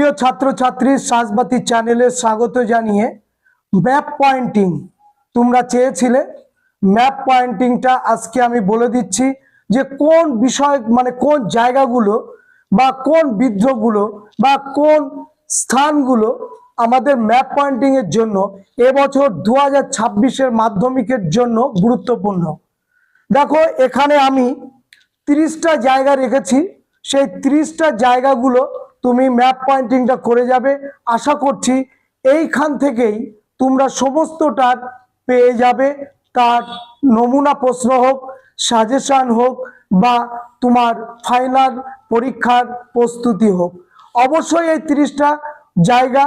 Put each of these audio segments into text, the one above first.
প্রিয় ছাত্রছাত্রী সাজবাতি চ্যানেলে স্বাগত জানিয়ে ম্যাপ পয়েন্টিং তোমরা চেয়েছিলে। ম্যাপ পয়েন্টিংটা আজকে আমি বলে দিচ্ছি যে কোন বিষয় মানে কোন জায়গাগুলো বা কোন বিদ্রোহগুলো বা কোন স্থানগুলো আমাদের ম্যাপ পয়েন্টিং এর জন্য এবছর দু হাজার ছাব্বিশের মাধ্যমিকের জন্য গুরুত্বপূর্ণ। দেখো, এখানে আমি তিরিশটা জায়গা রেখেছি। সেই তিরিশটা জায়গাগুলো তুমি ম্যাপ পয়েন্টিংটা করে যাবে। আশা করছি এইখান থেকেই তোমরা সমস্তটার পেয়ে যাবে। তার নমুনা প্রশ্ন হোক সাজেশন হোক, বা তোমার ফাইনাল পরীক্ষার প্রস্তুতি হোক। অবশ্যই এই তিরিশটা জায়গা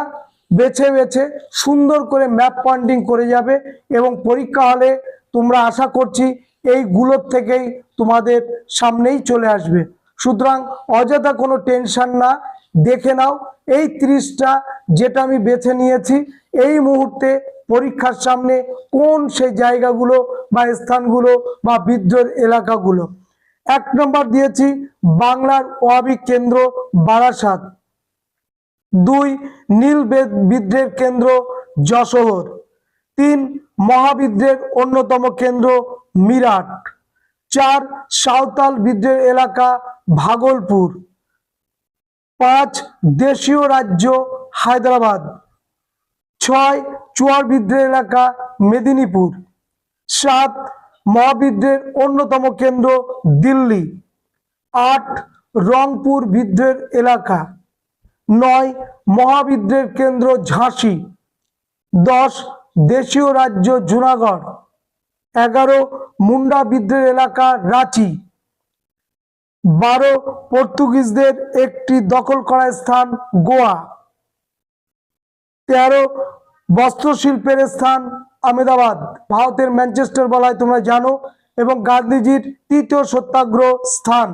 বেছে বেছে সুন্দর করে ম্যাপ পয়েন্টিং করে যাবে এবং পরীক্ষা হলে তোমরা আশা করছি এইগুলোর থেকেই তোমাদের সামনেই চলে আসবে। সুতরাং অযথা কোনো টেনশন না। দেখে নাও। এই ত্রিশটা যেটা আমি বেছে নিয়েছি, এই মুহূর্তে পরীক্ষার সামনে কোন সেই জায়গাগুলো বা স্থানগুলো বা বিদ্রোহ এলাকাগুলো? এক নম্বর দিয়েছি বাংলার ওয়াবি কেন্দ্র বারাসাত। দুই, নীল বেদ- বিদ্রোহের কেন্দ্র যশোহর তিন মহাবিদ্রের অন্যতম কেন্দ্র মিরাট। চার, সাঁওতাল বিদ্রোহের এলাকা ভাগলপুর। পাঁচ দেশীয় রাজ্য হায়দ্রাবাদ, ছয় চুয়ার বিদ্রোহের এলাকা মেদিনীপুর, সাত মহাবিদ্রের অন্যতম কেন্দ্র দিল্লি, আট রংপুর বিদ্রোহের এলাকা, নয় মহাবিদ্রের কেন্দ্র ঝাঁসি, দশ দেশীয় রাজ্য জুনাগড়, এগারো মুন্ডা বিদ্রোহের এলাকা রাঁচি। বারো পর্তুগিজদের একটি দখল করা স্থান গোয়া। তেরো বস্ত্রশিল্পের স্থান আহমেদাবাদ। ভারতের ম্যানচেস্টার বলায় তোমরা জানো এবং গান্ধীজির তৃতীয় সত্যাগ্রহ স্থান।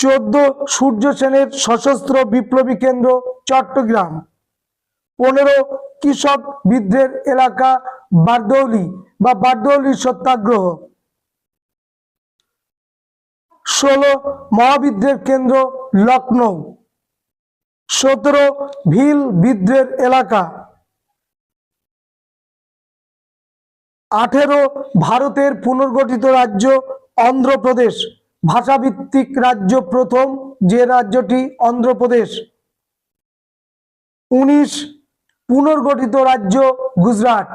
চোদ্দ সূর্য সেনের সশস্ত্র বিপ্লবী কেন্দ্র চট্টগ্রাম। পনেরো কৃষক বিদ্রোহের এলাকা বারদৌলি বা বারদৌলি সত্যাগ্রহ। ষোলো মহাবিদ্রের কেন্দ্র লখনৌ সতেরো ভিল বিদ্রের এলাকা। আঠেরো ভারতের পুনর্গঠিত রাজ্য অন্ধ্রপ্রদেশ। ভাষাভিত্তিক রাজ্য প্রথম যে রাজ্যটি অন্ধ্রপ্রদেশ। উনিশ পুনর্গঠিত রাজ্য গুজরাট।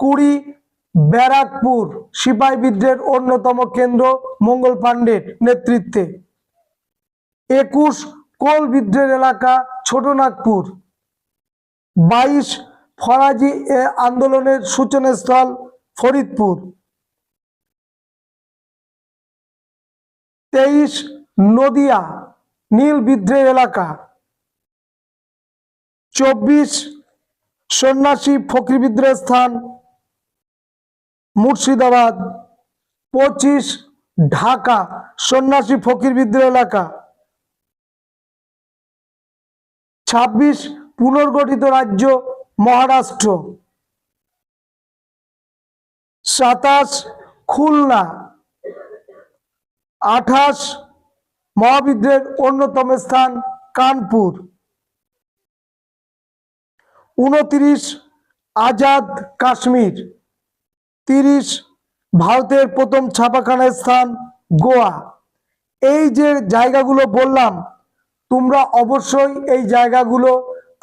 কুড়ি ব্যারাকপুর সিপাই বিদ্রোহের অন্যতম কেন্দ্র মঙ্গল পাণ্ডের নেতৃত্বে। একুশ কোল বিদ্রোহের এলাকা ছোটনাগপুর। বাইশ ফরাজি আন্দোলনের সূচনাস্থল ফরিদপুর। তেইশ নদিয়া নীল বিদ্রোহের এলাকা। চব্বিশ সন্ন্যাসী ফকরি বিদ্রোহের স্থান মুর্শিদাবাদ, পঁচিশ, ঢাকা, সন্ন্যাসী ফকির বিদ্রোহ এলাকা। ছাব্বিশ, পুনর্গঠিত রাজ্য, মহারাষ্ট্র। সাতাশ, খুলনা। আঠাশ মহাবিদ্রের অন্যতম স্থান কানপুর। উনত্রিশ, আজাদ কাশ্মীর। তিরিশ, ভারতের প্রথম ছাপাখানার স্থান গোয়া। এই যে জায়গাগুলো বললাম, তোমরা অবশ্যই এই জায়গাগুলো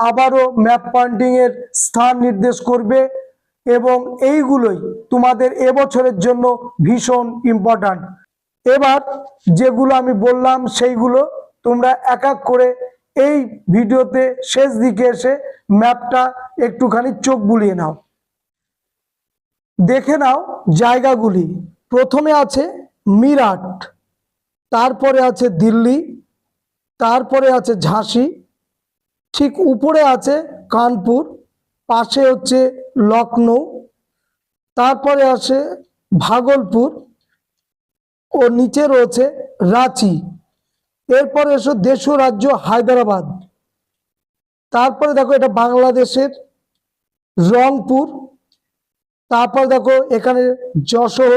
আবারও ম্যাপ পয়েন্টিং এর স্থান নির্দেশ করবে এবং এইগুলোই তোমাদের এবছরের জন্য ভীষণ ইম্পর্ট্যান্ট এবার যেগুলো আমি বললাম, সেইগুলো তোমরা এক এক করে এই ভিডিওতে শেষ দিকে এসে ম্যাপটা একটুখানি চোখ বুলিয়ে নাও। দেখে নাও জায়গাগুলি। প্রথমে আছে মিরাট, তারপরে আছে দিল্লি, তারপরে আছে ঝাঁসি, ঠিক উপরে আছে কানপুর, পাশে হচ্ছে লখনৌ তারপরে আছে ভাগলপুর ও নিচে রয়েছে রাঁচি। এরপরে এসো দেশ রাজ্য হায়দ্রাবাদ। তারপরে দেখো এটা বাংলাদেশের রংপুর তারপর দেখো, এখানে যশোর,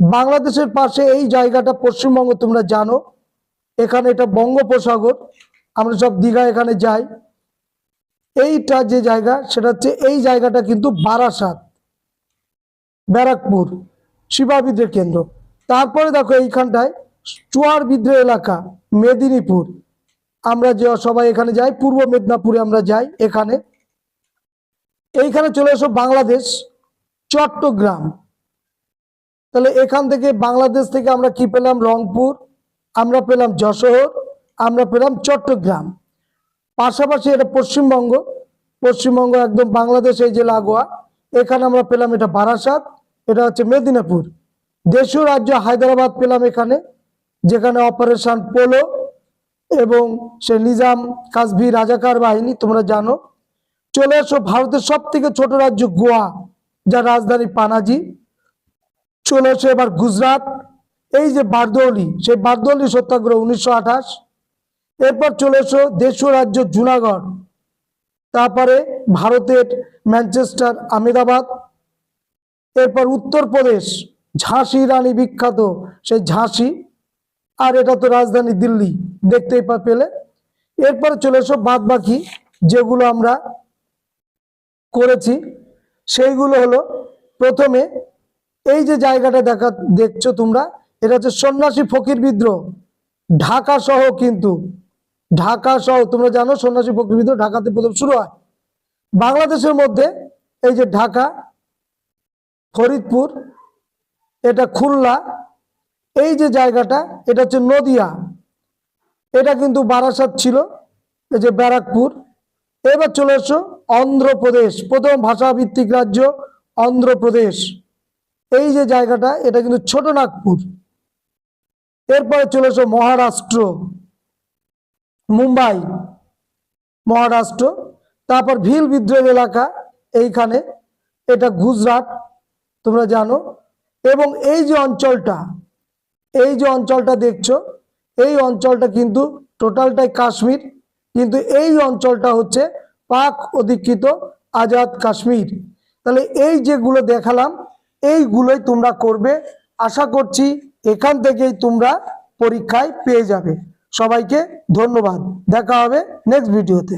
বাংলাদেশের পাশে এই জায়গাটা পশ্চিমবঙ্গ তোমরা জানো। এখানে এটা বঙ্গোপসাগর, আমরা সব দীঘা এখানে যাই। এইটা যে জায়গা, সেটা হচ্ছে এই জায়গাটা কিন্তু বারাসাত, ব্যারাকপুর শিবা বিদ্রোহ কেন্দ্র। তারপরে দেখো এইখানটায় চুয়ার বিদ্রোহ এলাকা, মেদিনীপুর। আমরা যে সবাই এখানে যাই, পূর্ব মেদিনীপুরে আমরা যাই এখানে। এইখানে চলে এসো বাংলাদেশ। চট্টগ্রাম। তাহলে এখান থেকে বাংলাদেশ থেকে আমরা কি পেলাম? রংপুর, আমরা পেলাম যশোর, আমরা পেলাম চট্টগ্রাম। পাশাপাশি এটা পশ্চিমবঙ্গ পশ্চিমবঙ্গ একদম বাংলাদেশ, এই যে লাগোয়া, এখানে আমরা পেলাম এটা বারাসাত, এটা হচ্ছে মেদিনীপুর। দেশীয় রাজ্য হায়দ্রাবাদ পেলাম এখানে, যেখানে অপারেশন পোলো এবং সে নিজাম কাজভি রাজাকার বাহিনী, তোমরা জানো। চলে আসো ভারতের সব থেকে ছোট রাজ্য গোয়া। যার রাজধানী পানাজি। চলে এসো এবার গুজরাট। এই যে বারদৌলি, সেই বারদৌলি সত্যাগ্রহ উনিশশো আঠাশ। এরপর চলে এসো দেশীয় রাজ্য জুনাগড়। তারপরে ভারতের ম্যানচেস্টার আহমেদাবাদ। এরপর উত্তরপ্রদেশ, ঝাঁসি রানী বিখ্যাত সেই ঝাঁসি। আর এটা তো রাজধানী দিল্লি, দেখতেই পা, পেলে। এরপরে চলে এসো বাদ বাকি যেগুলো আমরা করেছি। সেইগুলো হলো প্রথমে এই যে জায়গাটা দেখা দেখছ তোমরা, এটা হচ্ছে সন্ন্যাসী ফকির বিদ্রোহ। ঢাকা সহ কিন্তু, ঢাকা সহ, তোমরা জানো সন্ন্যাসী ফকির বিদ্রোহ ঢাকাতে প্রথম শুরু হয়। বাংলাদেশের মধ্যে এই যে ঢাকা, ফরিদপুর, এটা খুলনা, এই যে জায়গাটা, এটা হচ্ছে নদিয়া। এটা কিন্তু বারাসাত ছিল, এই যে ব্যারাকপুর। এবার চলে এসো অন্ধ্রপ্রদেশ, প্রথম ভাষাভিত্তিক রাজ্য অন্ধ্রপ্রদেশ। এই যে জায়গাটা, এটা কিন্তু ছোট নাগপুর। এরপরে চলে এসো মহারাষ্ট্র, মুম্বাই, মহারাষ্ট্র। তারপর ভিল বিদ্রোহ এলাকা এইখানে, এটা গুজরাট, তোমরা জানো। এবং এই যে অঞ্চলটা, এই যে অঞ্চলটা দেখছ, এই অঞ্চলটা কিন্তু টোটালটাই কাশ্মীর। কিন্তু এই অঞ্চলটা হচ্ছে পাক অধিকৃত আজাদ কাশ্মীর। তাহলে এই যেগুলো দেখালাম, এইগুলোই তোমরা করবে। আশা করছি এখান থেকেই তোমরা পরীক্ষায় পেয়ে যাবে। সবাইকে ধন্যবাদ। দেখা হবে নেক্সট ভিডিওতে